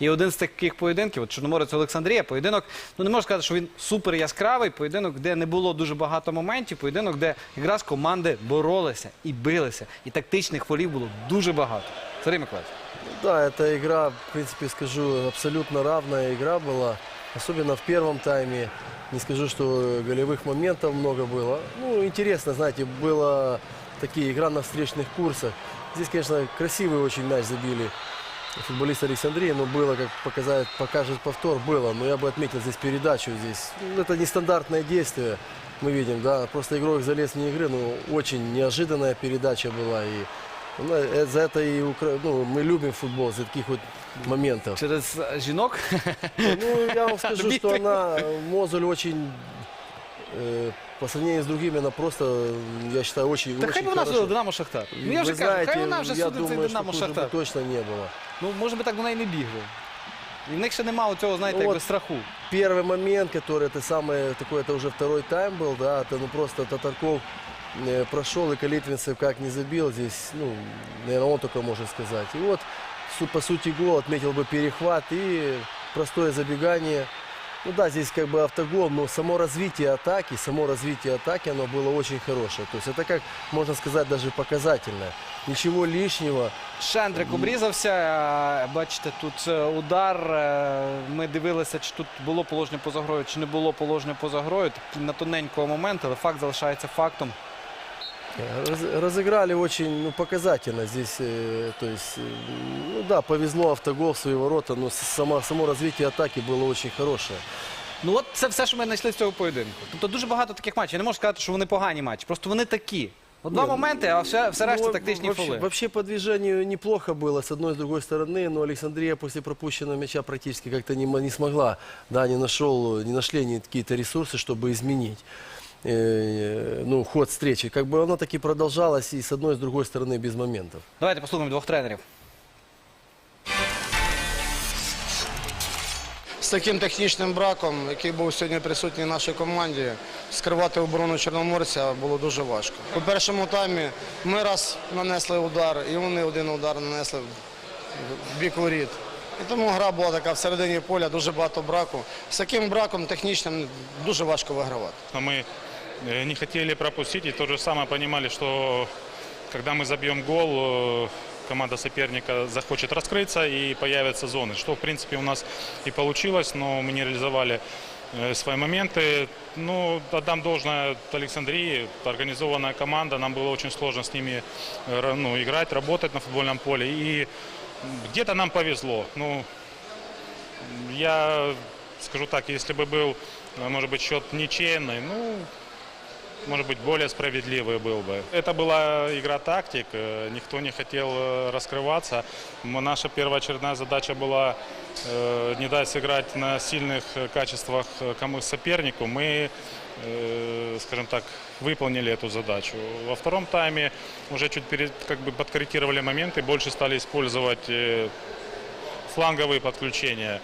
І один з таких поєдинків, от Чорноморець Олександрія, поєдинок, ну не можна сказати, що він супер яскравий, поєдинок, де не було дуже багато моментів, поєдинок, де якраз команди боролися і билися. І тактичних фолів було дуже багато. Сергій Миколаївич. Да, эта игра, в принципе, скажу, абсолютно равная игра была. Особенно в первом тайме. Не скажу, что голевых моментов много было. Ну, интересно, знаете, была такие игра на встречных курсах. Здесь, конечно, красивый очень мяч забили футболист Александрии, но было, как показает, покажет повтор, было. Но я бы отметил здесь передачу. Здесь ну, это нестандартное действие, мы видим, да. Просто игрок залез вне игры, но очень неожиданная передача была. И ну, э, за это и Укра- ну, мы любим футбол, за таких вот моментов. Через е, жінок Ну, я вам скажу, Любитель. что она, э, Мозуль очень, э, по сравнению с другими, она просто, м, я считаю, очень, Та хай очень би вона хорошая. судила Динамо Шахтар. Ну я вже Вы кажу, хай знаете, вона вже я судить цей думаю, Динамо что хуже бы Шахтар. точно не было. Ну може би так до неї не бігли. І в них ще немає цього, знаєте, Ну, якби от страху. Первый момент, который это самый такой, это уже второй тайм был, да, это ну просто Татарков э, прошел и Калитвинцев как не забил здесь, ну, наверное, он только может сказать. И вот, су- по сути, гол отметил бы перехват и простое забегание. Ну да, здесь как бы автогол, но само развитие атаки, само развитие атаки, оно было очень хорошее. То есть это как, можно сказать, даже показательное. Ничего лишнего. Шендрик обрізався. е, Бачите, тут е, удар. е, Ми дивилися, чи тут було положення поза грою, чи не було положення поза грою. Такий на тоненького моменту, але факт залишається фактом. Раз- разыграли очень ну, показательно здесь. э, то есть, э, ну да, повезло автогол в свои ворота, но с- само, само развитие атаки было очень хорошее. Ну от це все, що ми знайшли з цього поєдинку. Тобто дуже багато таких матчів. Я не можу сказати, що вони погані матчі. Просто вони такі. От два Ні, моменти, а все, все решта Ну, тактичні вообще, фоли. вообще по движению неплохо было с одной и с другой стороны, но Александрия после пропущенного мяча практически как-то не, мо- не смогла, да, не, нашел, не нашли они какие-то ресурсы, чтобы изменить э, ну, ход встречи. Как бы оно так и продолжалось и с одной и с другой стороны без моментов. Давайте послухаємо двох тренерів. З таким технічним браком, який був сьогодні присутній в нашій команді, скривати оборону Чорноморця було дуже важко. У першому таймі ми раз нанесли удар, і вони один удар нанесли в бік воріт. І тому гра була така всередині поля, дуже багато браку. З таким браком технічним дуже важко вигравати. Но мы э, не хотели пропустить и то же самое понимали, что когда мы забьем гол, э, команда соперника захочет раскрыться и появятся зоны, что в принципе у нас и получилось, но мы не реализовали э, свои моменты. Ну, отдам должное Александрии, организованная команда, нам было очень сложно с ними э, ра- ну, играть, работать на футбольном поле. И где-то нам повезло. Ну, я скажу так, если бы был, э, может быть, счет ничейный, ну, может быть, более справедливый был бы. Это была игра тактик, э, никто не хотел э, раскрываться. Наша первоочередная задача была э, не дать сыграть на сильных качествах э, кому сопернику. Мы, э, скажем так, выполнили эту задачу. Во втором тайме уже чуть перед, как бы подкорректировали моменты, больше стали использовать э, фланговые подключения.